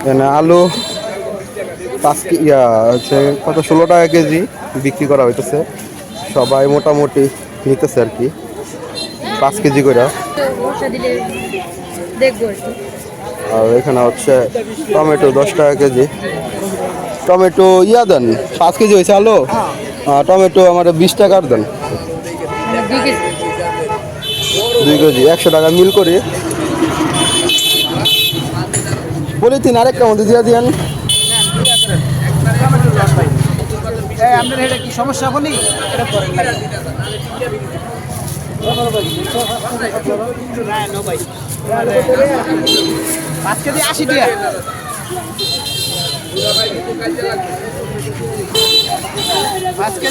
এখানে আলু পাঁচ কে- ইয়া হচ্ছে কত ষোলো টাকা কেজি বিক্রি করা হইতেছে। সবাই মোটামুটি নিতেছে আর কি পাঁচ কেজি করে আর এখানে হচ্ছে টমেটো দশ টাকা কেজি। টমেটো ইয়া দেন পাঁচ কেজি হয়েছে আলু? টমেটো আমার বিশ টাকার দেন। দুই কেজি একশো টাকা মিল করে। বলি তিন আরেকটা মধ্যে দিয়ে দিয়েন। আপনার কি সমস্যা বলি। পাঁচ কেজি আশি টাকা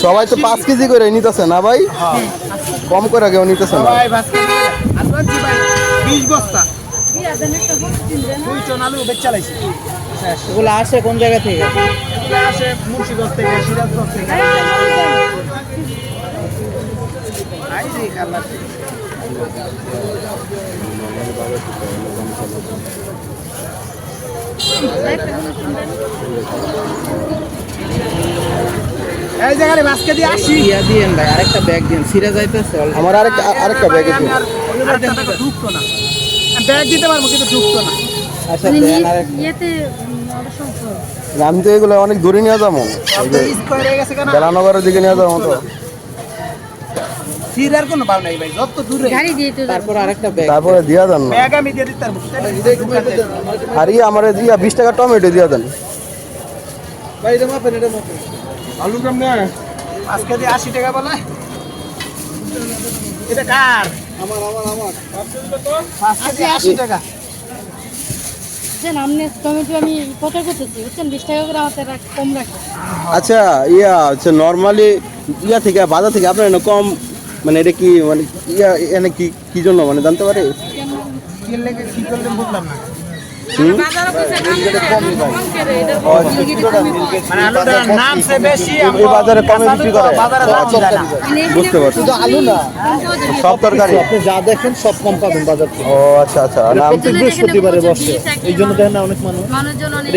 সবাই তো পাঁচ কেজি করে নিতেছে না ভাই? কম করে কেউ নিতেছে না। বিশ বস্তা। দুই টন আলু বেচ চালাইছি এগুলো আসে কোন জায়গা থেকে? এগুলো আসে মুন্সিগঞ্জ থেকে সিরাজগঞ্জ থেকে। আই এই জায়গায় পাঁচ কেজি আশি ইয়া দিয়েন ভাই আরেকটা ব্যাগ দিন সিরা যাইতেছে আমার আরেকটা আরেকটা ব্যাগে দিন। ব্যাগ দিতে পারব কিন্তু ঢুকতো না। আচ্ছা মানে ইয়েতে অনেক সম্ভব আমি তো এগুলো অনেক দূরে নিয়ে যাব। স্কোয়ার গেছে কেন? বেলানগরের দিকে নিয়ে যাব তো। তারপর দিয়া দেন আর ইয়ে আমার দিয়া বিশ টাকা টমেটো দিয়া দেন। আলু কেমনে আশি টাকা বলে। এটা কার? আমার আমার আমার। পাঁচ কেজি আশি টাকা। আচ্ছা ইয়া আচ্ছা নর্মালি ইয়া থেকে বাজার থেকে আপনার কম মানে এটা কি মানে ইয়া এনে কি কি জন্য মানে জানতে পারে? কি লেগে কি করলেন বুঝলাম না বাজারে কমে বিক্রি করে? বাজারে দাম যায়। না বুঝতে পারছি। আলু না সব তরকারি? আপনি যা দেখেন সব কম পাবেন বাজার ও আচ্ছা আচ্ছা। নাম প্রত্যেক বৃহস্পতিবারে বসে। এই জন্য দেখেন না অনেক মানুষ।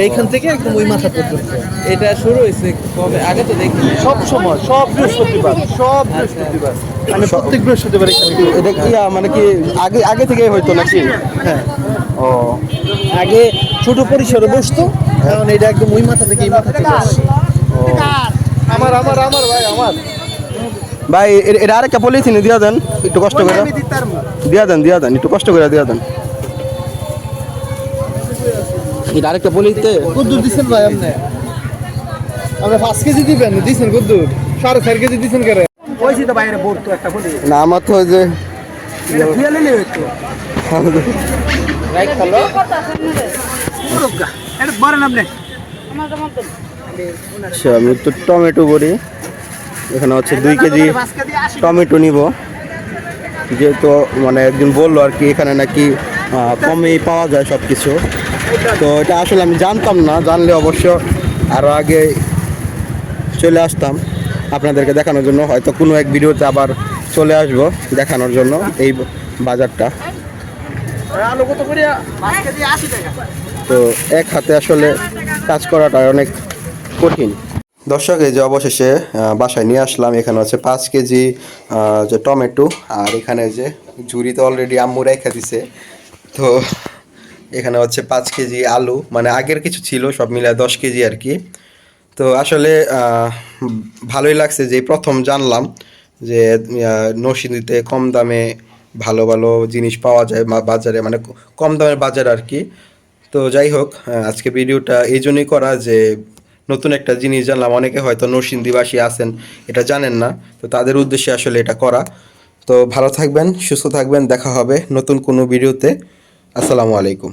এইখান থেকে একদম ওই মাথা পর্যন্ত। এটা শুরু হয়েছে কবে? আগে তো দেখি। সব সময় সব বৃহস্পতিবার সব বৃহস্পতিবার। মানে প্রত্যেক বৃহস্পতিবার এখানে এটা কি মানে কি আগে আগে থেকেই হয়তো নাকি? হ্যাঁ। ও। আগে ছোট পরিসরে বসতো কারণ এটা একদম ওই মাথা থেকে এই মাথা থেকে আমার আমার আমার ভাই আমার। ভাই এটা আরেকটা পলিথিনে দিয়া দেন একটু কষ্ট করে। দিয়া দেন দিয়া দেন একটু কষ্ট করে দিয়া দেন। এটা আরেকটা পলিতে? কদ্দুর দিচ্ছেন ভাই আপনি? আপনি পাঁচ কেজি দিবেন দিচ্ছেন কুদ্দুর? সাড়ে চার কেজি দিচ্ছেন কেন ওইছি তো বাইরে বোর্ড তো একটা বলি না আমার তো ওই যে ধুয়ে নিলে হইতো। রাইট খালো পুরোগা এটা বড় নাম নেই। আচ্ছা আমি তো টমেটো করি। এখানে হচ্ছে দুই কেজি টমেটো নিব। যেহেতু মানে একজন বলল আর কি এখানে নাকি কমেই পাওয়া যায় সব কিছু তো এটা আসলে আমি জানতাম না জানলে অবশ্য আরও আগে চলে আসতাম। আপনাদেরকে দেখানোর জন্য হয়তো কোনো এক ভিডিওতে আবার চলে আসব দেখানোর জন্য এই বাজারটা। তো এক হাতে আসলে কাজ করাটা অনেক কঠিন। দর্শক, এই যে অবশেষে বাসায় নিয়ে আসলাম। এখানে হচ্ছে পাঁচ কেজি যে টমেটো, আর এখানে যে ঝুড়ি তো অলরেডি আম্মু রেখে দিছে। তো এখানে হচ্ছে পাঁচ কেজি আলু মানে আগের কিছু ছিল, সব মিলে দশ কেজি আর কি। তো আসলে ভালোই লাগছে যে প্রথম জানলাম যে নরসিংদীতে কম দামে ভালো ভালো জিনিস পাওয়া যায় বাজারে মানে কম দামের বাজার আর কি। তো যাই হোক আজকে ভিডিওটা এই জন্যই করা যে, নতুন একটা জিনিস জানলাম। অনেকে হয়তো নরসিংদীবাসী আছেন, এটা জানেন না, তো তাদের উদ্দেশ্যে আসলে এটা করা। তো ভালো থাকবেন, সুস্থ থাকবেন, দেখা হবে নতুন কোনো ভিডিওতে। আসসালামু আলাইকুম।